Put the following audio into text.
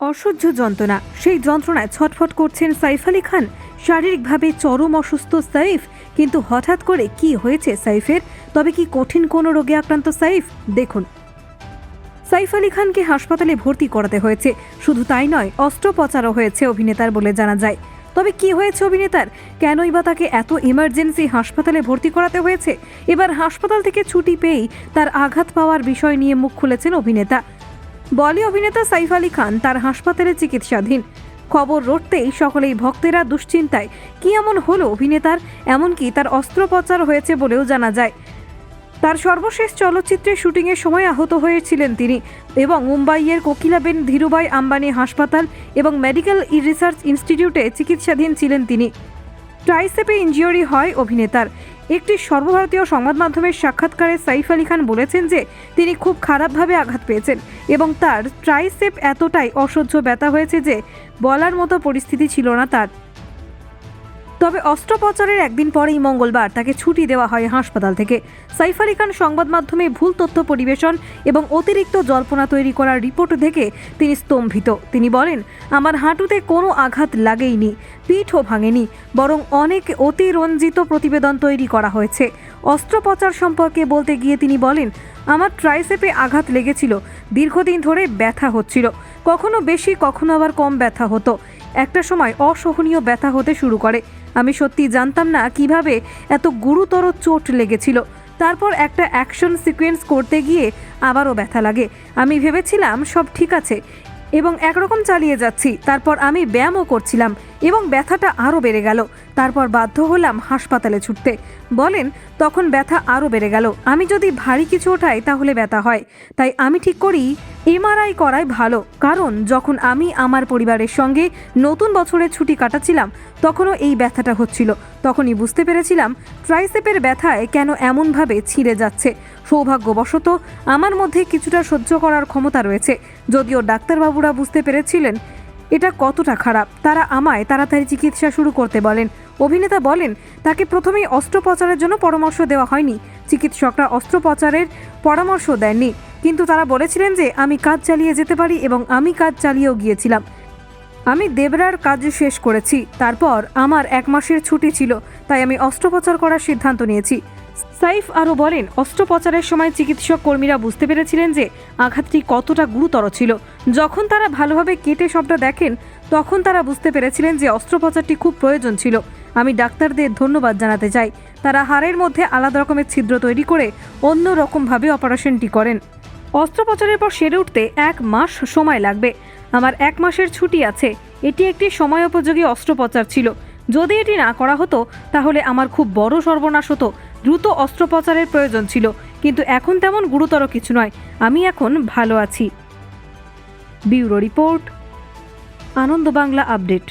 অসহ্য যন্ত্রণা। সেই যন্ত্রণায় ছটফট করছেন সাইফ আলী খান। শারীরিকভাবে চরম অসুস্থ সাইফ। কিন্তু হঠাৎ করে কি হয়েছে সাইফের? তবে কি কঠিন কোনো রোগে আক্রান্ত সাইফ? দেখুন। সাইফ আলী খানকে হাসপাতালে ভর্তি করাতে হয়েছে। শুধু তাই নয়, অস্ত্রোপচারও হয়েছে অভিনেতার বলে জানা যায়। তবে কি হয়েছে অভিনেতার? কেনই বা তাকে এত ইমার্জেন্সি হাসপাতালে ভর্তি করাতে হয়েছে? এবার হাসপাতাল থেকে ছুটি পেয়েই তার আঘাত পাওয়ার বিষয় নিয়ে মুখ খুলেছেন অভিনেতা। বলি অভিনেতা সাইফ আলী খান তার হাসপাতালে চিকিৎসাধীন। খবর রটতেই সকলেই ভক্তেরা দুশ্চিন্তায়। কি এমন হলো অভিনেতার? এমনকি তার অস্ত্রোপচার হয়েছে বলেও জানা যায়। তার সর্বশেষ চলচ্চিত্রের শুটিংয়ের সময় আহত হয়েছিলেন তিনি এবং মুম্বাইয়ের কোকিলাবেন ধীরুভাই আম্বানি হাসপাতাল এবং মেডিকেল রিসার্চ ইনস্টিটিউটে চিকিৎসাধীন ছিলেন তিনি। ট্রাইসেপে ইনজিওরি হয় অভিনেতার। একটি সর্বভারতীয় সংবাদ মাধ্যমের সাক্ষাৎকারে সাইফ আলী খান বলেছেন যে তিনি খুব খারাপভাবে আঘাত পেয়েছেন এবং তার ট্রাইসেপ এতটাই অসহ্য ব্যথা হয়েছে যে বলার মতো পরিস্থিতি ছিল না তার। তবে অস্ত্রোপচারের একদিন পরেই মঙ্গলবার তাকে ছুটি দেওয়া হয় হাসপাতাল থেকে। সাইফ আলী খান সংবাদ মাধ্যমে ভুল তথ্য পরিবেশন এবং অতিরিক্ত জল্পনা তৈরি করার রিপোর্ট দেখে তিনি স্তম্ভিত। তিনি বলেন, আমার হাঁটুতে কোনো আঘাত লাগেইনি, পিঠও ভাঙেনি, বরং অনেক অতিরঞ্জিত প্রতিবেদন তৈরি করা হয়েছে। অস্ত্রোপচার সম্পর্কে বলতে গিয়ে তিনি বলেন, আমার ট্রাইসেপে আঘাত লেগেছিল, দীর্ঘদিন ধরে ব্যথা হচ্ছিল। কখনো বেশি, কখনো আবার কম ব্যথা হতো। একটা সময় অসহনীয় ব্যথা হতে শুরু করে। আমি সত্যি জানতাম না কীভাবে এত গুরুতর চোট লেগেছিল। তারপর একটা অ্যাকশন সিকোয়েন্স করতে গিয়ে আবারও ব্যথা লাগে। আমি ভেবেছিলাম সব ঠিক আছে এবং একরকম চালিয়ে যাচ্ছি। তারপর আমি ব্যায়ামও করছিলাম এবং ব্যথাটা আরও বেড়ে গেল। তারপর বাধ্য হলাম হাসপাতালে ছুটতে। বলেন, তখন ব্যথা আরও বেড়ে গেল। আমি যদি ভারী কিছু ওঠাই, তাহলে ব্যথা হয়। তাই আমি ঠিক করি, এমআরআই করাই ভালো। কারণ, যখন আমি আমার পরিবারের সঙ্গে নতুন বছরের ছুটি কাটাচ্ছিলাম, তখনও এই ব্যথাটা হচ্ছিল। তখনই বুঝতে পেরেছিলাম, ট্রাইসেপের ব্যথায় কেন এমনভাবে ছিঁড়ে যাচ্ছে। সৌভাগ্যবশত, আমার মধ্যে কিছুটা সহ্য করার ক্ষমতা রয়েছে। যদিও ডাক্তারবাবুরা বুঝতে পেরেছিলেন এটা কতটা খারাপ। তারা আমায় তাড়াতাড়ি চিকিৎসা শুরু করতে বলেন। অভিনেতা বলেন, তাকে প্রথমেই অস্ত্রোপচারের জন্য পরামর্শ দেওয়া হয়নি। চিকিৎসকরা অস্ত্রোপচারের পরামর্শ দেননি। কিন্তু তারা বলেছিলেন যে, আমি কাজ চালিয়ে যেতে পারি এবং আমি কাজ চালিয়েও গিয়েছিলাম। আমি দেবরার কাজ শেষ করেছি। তারপর আমার এক মাসের ছুটি ছিল, তাই আমি অস্ত্রোপচার করার সিদ্ধান্ত নিয়েছি। সাইফ আরও বলেন, অস্ত্রোপচারের সময় চিকিৎসক কর্মীরা বুঝতে পেরেছিলেন যে, আঘাতটি কতটা গুরুতর ছিল। যখন তারা ভালোভাবে কেটে সবটা দেখেন, তখন তারা বুঝতে পেরেছিলেন যে অস্ত্রোপচারটি খুব প্রয়োজন ছিল। আমি ডাক্তারদের ধন্যবাদ জানাতে চাই। তারা হাড়ের মধ্যে আলাদা রকমের ছিদ্র তৈরি করে অন্য রকমভাবে অপারেশনটি করেন। অস্ত্রোপচারের পর সেরে উঠতে এক মাস সময় লাগবে। আমার এক মাসের ছুটি আছে। এটি একটি সময়োপযোগী অস্ত্রোপচার ছিল। যদি এটি না করা হতো, তাহলে আমার খুব বড় সর্বনাশ হতো। দ্রুত অস্ত্রোপচারের প্রয়োজন ছিল। কিন্তু এখন তেমন গুরুতর কিছু নয়। আমি এখন ভালো আছি। Bureau report Ananda Bangla update.